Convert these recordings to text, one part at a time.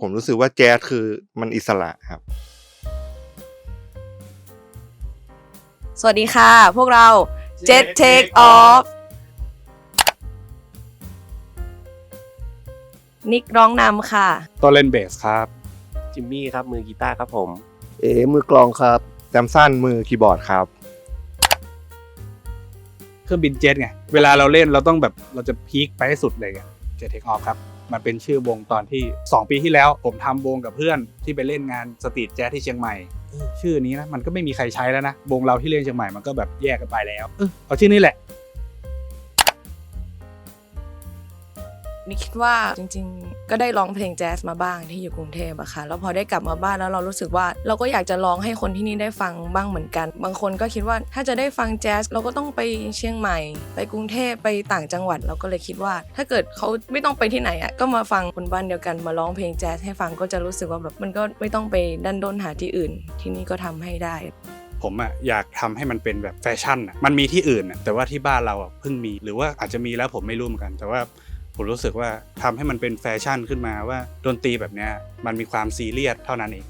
ผมรู้สึกว่าแจ๊สคือมันอิสระครับ สวัสดีค่ะ พวกเรา Jet Take Off นิกร้องนำค่ะ ต้นเล่นเบสครับ จิมมี่ครับ มือกีตาร์ครับผม เอ๋มือกลองครับแซมสันมือคีย์บอร์ดครับ เครื่องบินเจ็ตไง เวลาเราเล่นเราต้องแบบเราจะพีคไปให้สุดเลยไง เจเทคออฟครับ มันเป็นชื่อวงตอนที่ 2 ปีที่แล้ว ผมทำวงกับเพื่อนที่ไปเล่นงานสตรีทแจ๊สที่เชียงใหม่ ชื่อนี้นะมันก็ไม่มีใครใช้แล้วนะ วงเราที่เล่นเชียงใหม่มันก็แบบแยกกันไปแล้ว เออเอาชื่อนี้แหละ นิกคิดว่าจริงๆ ก็ได้ร้องเพลงแจ๊สมาบ้างที่อยู่กรุงเทพอะค่ะ แล้วพอได้กลับมาบ้านแล้วเรารู้สึกว่า เราก็อยากจะร้องให้คนที่นี่ได้ฟังบ้างเหมือนกัน บางคนก็คิดว่าถ้าจะได้ฟังแจ๊สเราก็ต้องไปเชียงใหม่ ไปกรุงเทพไปต่างจังหวัดเราก็เลยคิดว่า ถ้าเกิดเขาไม่ต้องไปที่ไหนอะก็มาฟังบนบ้านเดียวกันมาร้องเพลงแจ๊สให้ฟังก็จะรู้สึกว่าแบบมันก็ไม่ต้องไปดันด้นหาที่อื่น ที่นี่ก็ทำให้ได้ผมอะอยากทำให้มันเป็นแบบแฟชั่นอะมันมีที่อื่นอะแต่ว่าที่บ้านเราอะเพิ่งมี หรือว่าอาจจะมีแล้วผมไม่รู้เหมือนกัน แต่ว่า ผมรู้สึกว่าทำให้มันเป็นแฟชั่นขึ้นมาว่าดนตรีแบบเนี้ยมันมีความซีเรียสเท่านั้นเอง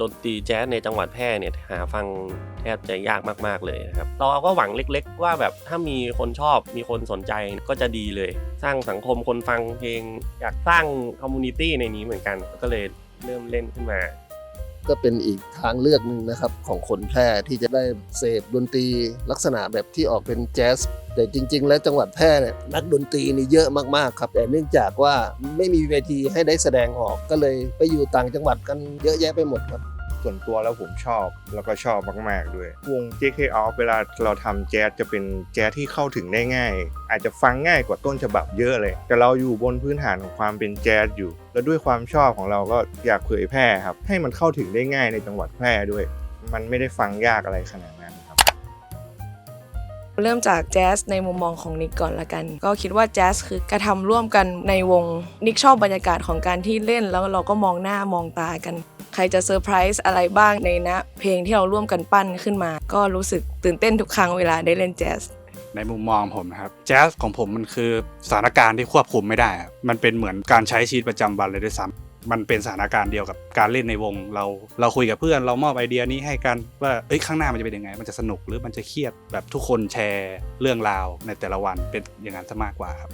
ดนตรีแจ๊สในจังหวัดแพร่เนี่ยหาฟังแทบจะยากมากๆเลยนะครับเราก็หวังเล็กๆ ว่าแบบถ้ามีคนชอบมีคนสนใจก็จะดีเลย สร้างสังคมคนฟังเพลง อยากสร้างคอมมูนิตี้ในนี้เหมือนกัน ก็เลยเริ่มเล่นขึ้นมา ก็เป็นอีกทางเลือกหนึ่งนะครับของคนแพร่ที่จะได้เสพดนตรีลักษณะแบบที่ออกเป็นแจ๊ส แต่จริง ๆ แล้วจังหวัดแพร่เนี่ยนักดนตรีนี่เยอะมากๆครับ แต่เนื่องจากว่าไม่มีเวทีให้ได้แสดงออกก็เลยไปอยู่ต่างจังหวัดกันเยอะแยะไปหมดครับส่วนตัวแล้วผมชอบแล้วก็ชอบมาก ๆ ด้วย วง JK Off เวลาเราทำแจ๊สจะเป็นแจ๊สที่เข้าถึงได้ง่าย อาจจะฟังง่ายกว่าต้นฉบับเยอะเลย แต่เราอยู่บนพื้นฐานของความเป็นแจ๊สอยู่ แล้วด้วยความชอบของเราก็อยากเผยแพร่ครับ ให้มันเข้าถึงได้ง่ายในจังหวัดแพร่ด้วย มันไม่ได้ฟังยากอะไรขนาดนั้นครับ เริ่มจากแจ๊สในมุมมองของนิกก่อนละกัน ก็คิดว่าแจ๊สคือกระทำร่วมกันในวงนิกชอบบรรยากาศของการที่เล่นแล้วเราก็มองหน้ามองตากัน ใครจะเซอร์ไพรส์อะไรบ้างในนะเพลงที่เราร่วมกันปั้นขึ้นมา ก็รู้สึกตื่นเต้นทุกครั้งเวลาได้เล่นแจ๊สในมุมมองผมครับแจ๊สของผมมันคือสถานการณ์ที่ควบคุมไม่ได้ มันเป็นเหมือนการใช้ชีวิตประจำวันเลยด้วยซ้ำ มันเป็นสถานการณ์เดียวกับการเล่นในวง เราเราคุยกับเพื่อนเรามอบไอเดียนี้ให้กันว่าเอ้ยข้างหน้ามันจะเป็นยังไง มันจะสนุกหรือมันจะเครียดแบบทุกคนแชร์เรื่องราวในแต่ละวันเป็นอย่างนั้นซะมากกว่าครับ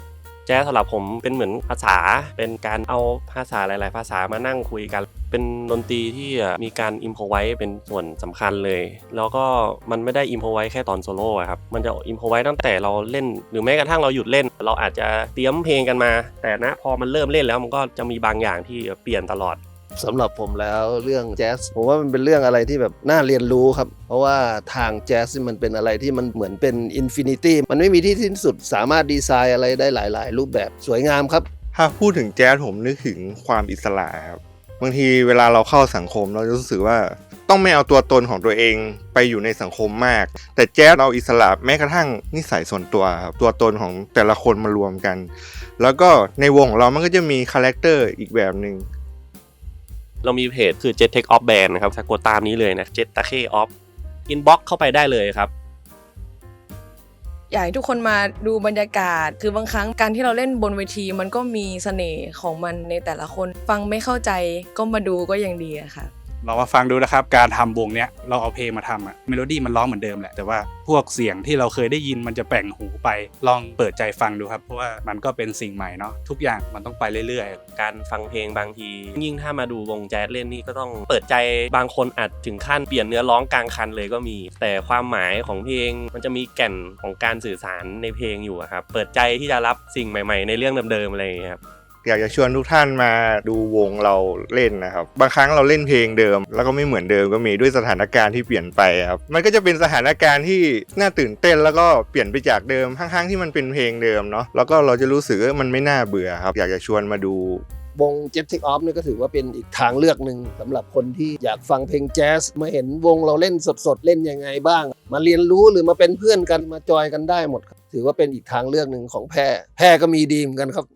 แจ๊สสำหรับผมเป็นเหมือนภาษา เป็นการเอาภาษาหลาย ๆ ภาษามานั่งคุยกัน เป็นดนตรีที่มีการอิมพอไว้เป็นส่วนสำคัญเลย แล้วก็มันไม่ได้อิมพอไว้แค่ตอนโซโล่ครับ มันจะอิมพอไว้ตั้งแต่เราเล่น หรือแม้กระทั่งเราหยุดเล่น เราอาจจะเตรียมเพลงกันมา แต่นะพอมันเริ่มเล่นแล้วมันก็จะมีบางอย่างที่เปลี่ยนตลอด สำหรับผมแล้วเรื่องแจ๊สผมว่ามันเป็นเรื่องอะไรที่แบบน่าเรียนรู้ครับ เพราะว่าทางแจ๊สมันเป็นอะไรที่มันเหมือนเป็นอินฟินิตี้มันไม่มีที่สิ้นสุดสามารถดีไซน์อะไรได้หลาย ๆ รูปแบบสวยงามครับ ถ้าพูดถึงแจ๊สผมนึกถึงความอิสระครับบางทีเวลาเราเข้าสังคมเราจะรู้สึกว่าต้องไม่เอาตัวตนของตัวเองไปอยู่ในสังคมมาก แต่แจ๊สเราอิสระแม้กระทั่งนิสัยส่วนตัวครับตัวตนของแต่ละคนมารวมกัน แล้วก็ในวงของเรามันก็จะมีคาแรคเตอร์อีกแบบหนึ่ง เรามีเพจคือ Jet Take Off Band นะครับสะกดตามนี้เลยนะ Jet t a k e Off Inbox เข้าไปได้เลยครับอยากให้ทุกคนมาดูบรรยากาศ คือบางครั้งการที่เราเล่นบนเวทีมันก็มีเสน่ห์ของมันในแต่ละคน ฟังไม่เข้าใจก็มาดูก็ยังดีอะค่ะ เรามาฟังดูนะครับ การทำวงเนี้ยเราเอาเพลงมาทำอะเมโลดี้มันร้องเหมือนเดิมแหละ แต่ว่าพวกเสียงที่เราเคยได้ยินมันจะแปลงหูไป ลองเปิดใจฟังดูครับ เพราะว่ามันก็เป็นสิ่งใหม่เนาะทุกอย่างมันต้องไปเรื่อยๆ การฟังเพลงบางที ยิ่งถ้ามาดูวงแจ๊สเล่นนี่ก็ต้องเปิดใจบางคนอาจถึงขั้นเปลี่ยนเนื้อร้องกลางคันเลยก็มี แต่ความหมายของเพลงมันจะมีแก่นของการสื่อสารในเพลงอยู่ครับเปิดใจที่จะรับสิ่งใหม่ ๆ ในเรื่องเดิมๆอะไรอย่างเงี้ยครับ อยากจะชวนทุกท่านมาดูวงเราเล่นนะครับ บางครั้งเราเล่นเพลงเดิม แล้วก็ไม่เหมือนเดิมก็มีด้วยสถานการณ์ที่เปลี่ยนไปครับมันก็จะเป็นสถานการณ์ที่น่าตื่นเต้นแล้วก็เปลี่ยนไปจากเดิมทั้งๆที่มันเป็นเพลงเดิมเนาะแล้วก็เราจะรู้สึกว่ามันไม่น่าเบื่อครับ อยากจะชวนมาดูวง Jet Take Off นี่ก็ถือว่าเป็นอีกทางเลือกหนึ่งสำหรับคนที่อยากฟังเพลงแจ๊สมาเห็นวงเราเล่นสดๆ เล่นยังไงบ้าง มาเรียนรู้หรือมาเป็นเพื่อนกันมาจอยกันได้หมด ถือว่าเป็นอีกทางเลือกหนึ่งของแพร่แพร่ก็มีดีเหมือนกันครับ